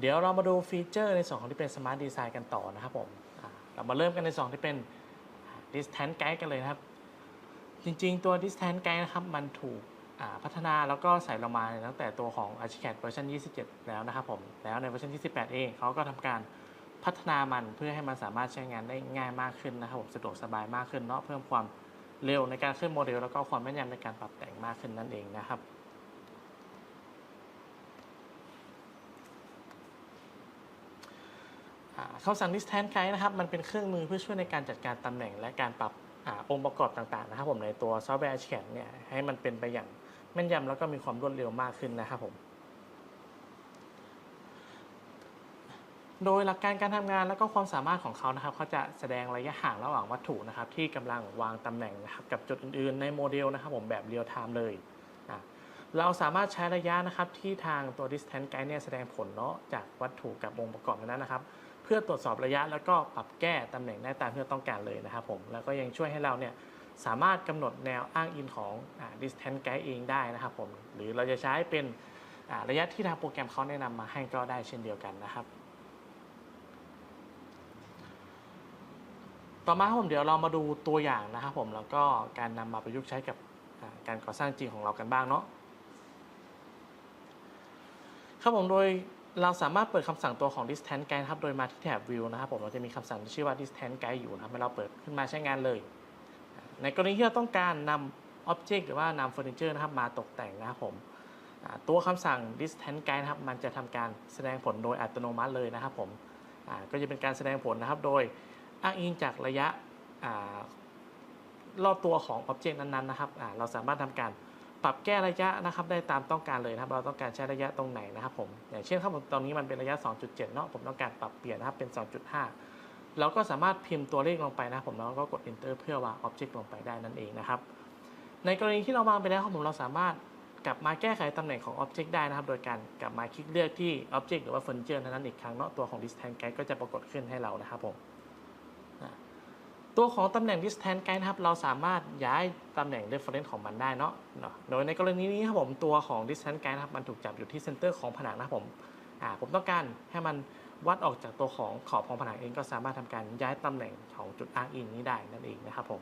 เดี๋ยวเรามาดูฟีเจอร์ในส่วนของที่เป็น Smart Design กันต่อนะครับผมเรามาเริ่มกันในส่วนที่เป็น Distance Guide กันเลยนะครับ จริงๆ ตัว Distance Guide นะครับ มันถูกพัฒนาแล้วก็ใส่ลงมาตั้งแต่ตัวของ Archicad เวอร์ชัน27 แล้วนะครับผม แล้วในเวอร์ชัน28เองเขาก็ทำการพัฒนามันเพื่อให้มันสามารถใช้งานได้ง่ายมากขึ้นนะครับผม สะดวกสบายมากขึ้นเนาะเพิ่มความเร็วในการขึ้นโมเดล แล้วก็ความแม่นยำในการปรับแต่งมากขึ้นนั่นเองนะครับ อ่า คำสั่ง distance guide นะครับมันเป็นเครื่องมือเพื่อช่วยในการจัดการตำแหน่ง และการปรับอองค์ประกอบต่างๆนะครับผมในตัวซอฟต์แวร์ a c a d เนี่ยให้มันเป็นไปอย่างแม่นยำแล้วก็มีความรวดเร็วมากขึ้นนะครับผมโดยหลักการการทำงานแล้วก็ความสามารถของเขานะครับเขาจะแสดงระยะห่างระหว่างวัตถุนะครับ ที่กำลังวางตำแหน่งนะครับกับจุดอื่นๆ ในโมเดลนะครับ ผมแบบเรียลไทม์เลยอะเราสามารถใช้ระยะนะครับที่ทางตัว distance guide เนี่ยแสดงผลเนาะจากวัตถุกับองค์ประกอบนั้นนะครับ พื่อตรวจสอบระยะแล้วก็ปรับแก้ตำแหน่งได้ตามที่เราต้องการเลยนะครับผมแล้วก็ยังช่วยให้เราเนี่ยสามารถกำหนดแนวอ้างอิงของอ distance guide เองได้นะครับผมหรือเราจะใช้เป็นระยะที่ทางโปรแกรมเขาแนะนำมาให้ก็ได้เช่นเดียวกันนะครับ ต่อมาครับผมเดี๋ยวเรามาดูตัวอย่างนะครับผมแล้วก็การนำมาประยุกต์ใช้กับการก่อสร้างจริงของเรากันบ้างเนาะครับผมโดย เราสามารถเปิดคำสั่งตัวของ distance guide นะครับ โดยมาที่แถบ view นะครับผม เราจะมีคำสั่งที่ชื่อว่า distance guide อยู่นะครับให้เราเปิดขึ้นมาใช้งานเลย ในกรณีที่เราต้องการนำ object หรือว่านำเฟอร์นิเจอร์นะครับ มาตกแต่งนะครับผม ตัวคำสั่ง distance guide นะครับ มันจะทำการแสดงผลโดยอัตโนมัติเลยนะครับผม ก็จะเป็นการแสดงผลนะครับ โดยอ้างอิงจากระยะอรอบตัวของ Object นั้นๆ นะครับ เราสามารถทำการ ปรับแก้ระยะนะครับได้ตามต้องการเลยนะครับเราต้องการใช้ระยะตรงไหนนะครับผมอย่างเช่นครับผมตอนนี้มันเป็นระยะ 2.7 เนาะผมต้องการปรับเปลี่ยนนะครับเป็น 2.5 เราก็สามารถพิมพ์ตัวเลขลงไปนะครับผมแล้วก็กด enter เพื่อวาง Object ลงไปได้นั่นเองนะครับในกรณีที่เราวางไปแล้วครับผมเราสามารถกลับมาแก้ไขตำแหน่งของ Object ได้นะครับ โดยการกลับมาคลิกเลือกที่ Object หรือว่า Furniture นั้นอีกครั้งเนาะตัวของ Distance Guide ก็จะปรากฏขึ้นให้เรานะครับผม ตัวของตำแหน่ง distance guide นะครับเราสามารถย้ายตำแหน่ง reference ของมันได้เนาะโดยในกรณีนี้ครับผมตัวของ distance guide นะครับมันถูกจับอยู่ที่ center ของผนังนะครับผมอ่าผมต้องการให้มันวัดออกจากตัวของขอบของผนังเองก็สามารถทำการย้ายตำแหน่งของจุดอ้างอิงนี้ได้นั่นเองนะครับผม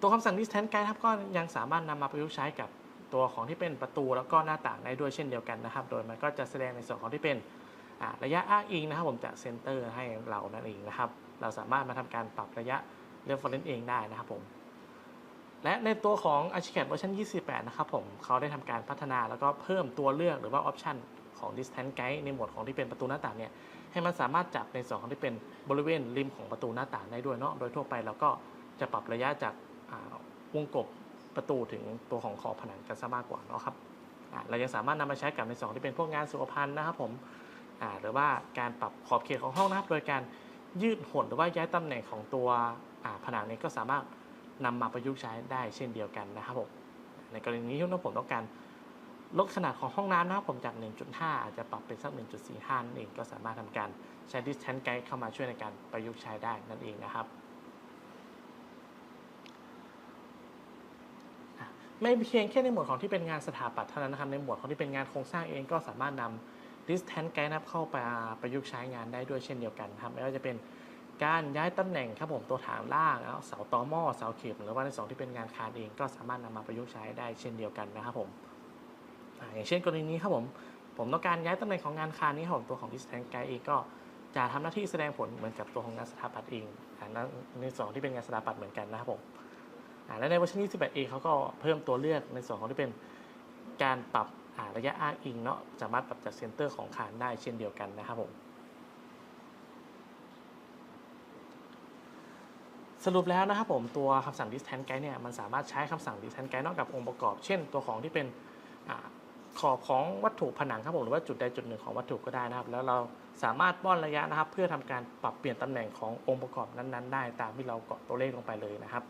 ตัวคำสั่ง distance guide ครับก็ยังสามารถนำมาประยุกต์ใช้กับตัวของที่เป็นประตูแล้วก็หน้าต่างได้ด้วยเช่นเดียวกันนะครับ โดยมันก็จะแสดงในส่วนของที่เป็นระยะอ้างอิงนะครับ ผมจากเซนเตอร์ให้เรานั่นเองนะครับ เราสามารถมาทำการปรับระยะ reference เองได้นะครับผมและในตัวของ Archicad เวอร์ชัน28 นะครับผมเขาได้ทำการพัฒนาแล้วก็เพิ่มตัวเลือกหรือว่า option ของ distance guide ในหมวดของที่เป็นประตูหน้าต่างเนี่ย ให้มันสามารถจับในส่วนของที่เป็นบริเวณริมของประตูหน้าต่างได้ด้วยเนาะ โดยทั่วไปเราก็จะปรับระยะจากวงกบประตูถึงตัวของขอบผนังกันซะมากกว่าเนาะครับ เรายังสามารถนำมาใช้กับในส่วนที่เป็นพวกงานสุขภัณฑ์นะครับผมหรือว่าการปรับขอบเขตของห้องนะครับโดยการ ยืดหดหรือว่าย้ายตำแหน่งของตัวผนังนี้ก็สามารถนำมาประยุกต์ใช้ได้เช่นเดียวกันนะครับผมในกรณีนี้ที่ผมต้องการลดขนาดของห้องน้ำนะครับผมจาก 1.5 อาจจะปรับเป็นสัก 1.45นั่นเองก็สามารถทำการใช้ distance guide เข้ามาช่วยในการประยุกต์ใช้ได้นั่นเองนะครับไม่เพียงแค่ในหมวดของที่เป็นงานสถาปัตย์เท่านั้นนะครับในหมวดของที่เป็นงานโครงสร้างเองก็สามารถนำ distance guide นะครับเข้าไปประยุกต์ใช้งานได้ด้วยเช่นเดียวกันครับไม่ว่าจะเป็นการย้ายตำแหน่งครับผมตัวฐานล่างเสาตอหม้อเสาเข็มหรือว่าในสองที่เป็นงานคานเองก็สามารถนำมาประยุกต์ใช้ได้เช่นเดียวกันนะครับผมอย่างเช่นกรณีนี้ครับผมผมต้องการย้ายตำแหน่งของงานคานนี้ครับผมตัวของ distance guide เองก็จะทำหน้าที่แสดงผลเหมือนกับตัวของงานสถาปัตย์เองในสองที่เป็นงานสถาปัตย์เหมือนกันนะครับผมและในเวอร์ชัน21 a เขาก็เพิ่มตัวเลือกในส่วนของที่เป็นการปรับ ระยะอ้างอิงเนาะสามารถปรับจากเซนเตอร์ของคานได้เช่นเดียวกันนะครับผมสรุปแล้วนะครับผมตัวคำสั่ง distance guide เนี่ยมันสามารถใช้คำสั่ง distance guide นอกจากองค์ประกอบ เช่น ตัวของที่เป็นอขอบของวัตถุผนังครับผมหรือว่าจุดใดจุดหนึ่งของวัตถุก็ได้นะครับ แล้วเราสามารถป้อนระยะนะครับ เพื่อทำการปรับเปลี่ยนตำแหน่งขององค์ประกอบนั้นๆ ได้ ตามที่เราเกาะตัวเลขลงไปเลยนะครับ